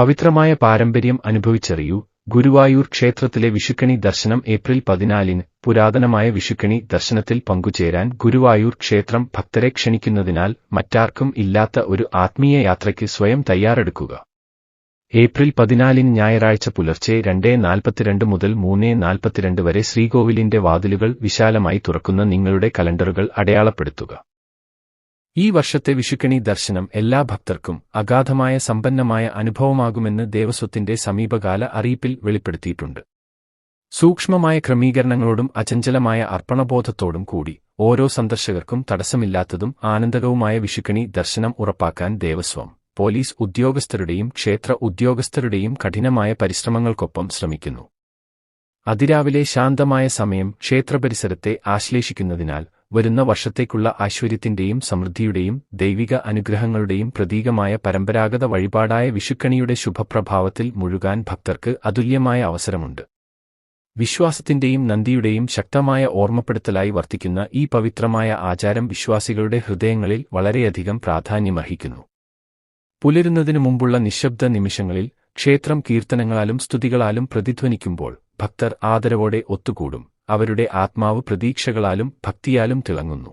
പവിത്രമായ പാരമ്പര്യം അനുഭവിച്ചറിയൂ. ഗുരുവായൂർ ക്ഷേത്രത്തിലെ വിഷുക്കണി ദർശനം ഏപ്രിൽ പതിനാലിന് പുരാതനമായ വിഷുക്കണി ദർശനത്തിൽ പങ്കുചേരാൻ ഗുരുവായൂർ ക്ഷേത്രം ഭക്തരെ ക്ഷണിക്കുന്നതിനാൽ മറ്റാർക്കും ഇല്ലാത്ത ഒരു ആത്മീയ യാത്രയ്ക്ക് സ്വയം തയ്യാറെടുക്കുക. ഏപ്രിൽ പതിനാലിന് ഞായറാഴ്ച പുലർച്ചെ രണ്ടേ നാൽപ്പത്തിരണ്ട് മുതൽ മൂന്നേ നാൽപ്പത്തിരണ്ട് വരെ ശ്രീകോവിലിന്റെ വാതിലുകൾ വിശാലമായി തുറക്കുന്ന നിങ്ങളുടെ കലണ്ടറുകൾ അടയാളപ്പെടുത്തുക. ഈ വർഷത്തെ വിഷുക്കണി ദർശനം എല്ലാ ഭക്തർക്കും അഗാധമായ സമ്പന്നമായ അനുഭവമാകുമെന്ന് ദേവസ്വത്തിന്റെ സമീപകാല അറിയിപ്പിൽ വെളിപ്പെടുത്തിയിട്ടുണ്ട്. സൂക്ഷ്മമായ ക്രമീകരണങ്ങളോടും അചഞ്ചലമായ അർപ്പണബോധത്തോടും കൂടി ഓരോ സന്ദർശകർക്കും തടസ്സമില്ലാത്തതും ആനന്ദകവുമായ വിഷുക്കണി ദർശനം ഉറപ്പാക്കാൻ ദേവസ്വം പോലീസ് ഉദ്യോഗസ്ഥരുടെയും ക്ഷേത്ര ഉദ്യോഗസ്ഥരുടെയും കഠിനമായ പരിശ്രമങ്ങൾക്കൊപ്പം ശ്രമിക്കുന്നു. അതിരാവിലെ ശാന്തമായ സമയം ക്ഷേത്രപരിസരത്തെ ആശ്ലേഷിക്കുന്നതിനാൽ വരുന്ന വർഷത്തേക്കുള്ള ഐശ്വര്യത്തിന്റെയും സമൃദ്ധിയുടെയും ദൈവിക അനുഗ്രഹങ്ങളുടെയും പ്രതീകമായ പരമ്പരാഗത വഴിപാടായ വിഷുക്കണിയുടെ ശുഭപ്രഭാവത്തിൽ മുഴുകാൻ ഭക്തർക്ക് അതുല്യമായ അവസരമുണ്ട്. വിശ്വാസത്തിന്റെയും നന്ദിയുടെയും ശക്തമായ ഓർമ്മപ്പെടുത്തലായി വർത്തിക്കുന്ന ഈ പവിത്രമായ ആചാരം വിശ്വാസികളുടെ ഹൃദയങ്ങളിൽ വളരെയധികം പ്രാധാന്യമർഹിക്കുന്നു. പുലരുന്നതിനു മുമ്പുള്ള നിശബ്ദ നിമിഷങ്ങളിൽ ക്ഷേത്രം കീർത്തനങ്ങളാലും സ്തുതികളാലും പ്രതിധ്വനിക്കുമ്പോൾ ഭക്തർ ആദരവോടെ ഒത്തുകൂടും. അവരുടെ ആത്മാവ് പ്രതീക്ഷകളാലും ഭക്തിയാലും തിളങ്ങുന്നു.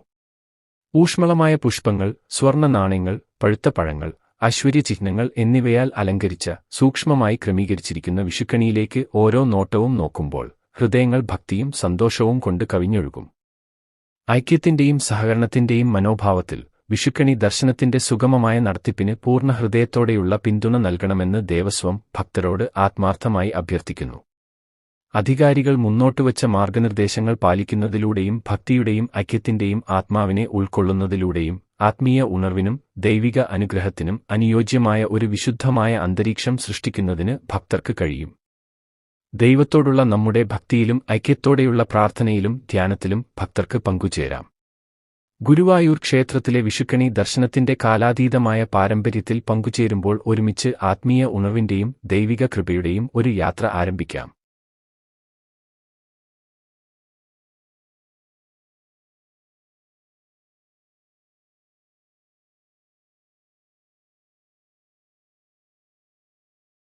ഊഷ്മളമായ പുഷ്പങ്ങൾ സ്വർണ നാണയങ്ങൾ പഴുത്ത പഴങ്ങൾ ഐശ്വര്യചിഹ്നങ്ങൾ എന്നിവയാൽ അലങ്കരിച്ച സൂക്ഷ്മമായി ക്രമീകരിച്ചിരിക്കുന്ന വിഷുക്കണിയിലേക്ക് ഓരോ നോട്ടവും നോക്കുമ്പോൾ ഹൃദയങ്ങൾ ഭക്തിയും സന്തോഷവും കൊണ്ട് കവിഞ്ഞൊഴുകും. ഐക്യത്തിന്റെയും സഹകരണത്തിന്റെയും മനോഭാവത്തിൽ വിഷുക്കണി ദർശനത്തിന്റെ സുഗമമായ നടത്തിപ്പിന് പൂർണ ഹൃദയത്തോടെയുള്ള പിന്തുണ നൽകണമെന്ന് ദേവസ്വം ഭക്തരോട് ആത്മാർത്ഥമായി അഭ്യർത്ഥിക്കുന്നു. അധികാരികൾ മുന്നോട്ടുവച്ച മാർഗനിർദ്ദേശങ്ങൾ പാലിക്കുന്നതിലൂടെയും ഭക്തിയുടെയും ഐക്യത്തിന്റെയും ആത്മാവിനെ ഉൾക്കൊള്ളുന്നതിലൂടെയും ആത്മീയ ഉണർവിനും ദൈവിക അനുഗ്രഹത്തിനും അനുയോജ്യമായ ഒരു വിശുദ്ധമായ അന്തരീക്ഷം സൃഷ്ടിക്കുന്നതിന് ഭക്തർക്ക് കഴിയും. ദൈവത്തോടുള്ള നമ്മുടെ ഭക്തിയിലും ഐക്യത്തോടെയുള്ള പ്രാർത്ഥനയിലും ധ്യാനത്തിലും ഭക്തർക്ക് പങ്കുചേരാം. ഗുരുവായൂർ ക്ഷേത്രത്തിലെ വിഷുക്കണി ദർശനത്തിന്റെ കാലാതീതമായ പാരമ്പര്യത്തിൽ പങ്കുചേരുമ്പോൾ ഒരുമിച്ച് ആത്മീയ ഉണർവിന്റെയും ദൈവിക കൃപയുടെയും ഒരു യാത്ര ആരംഭിക്കാം.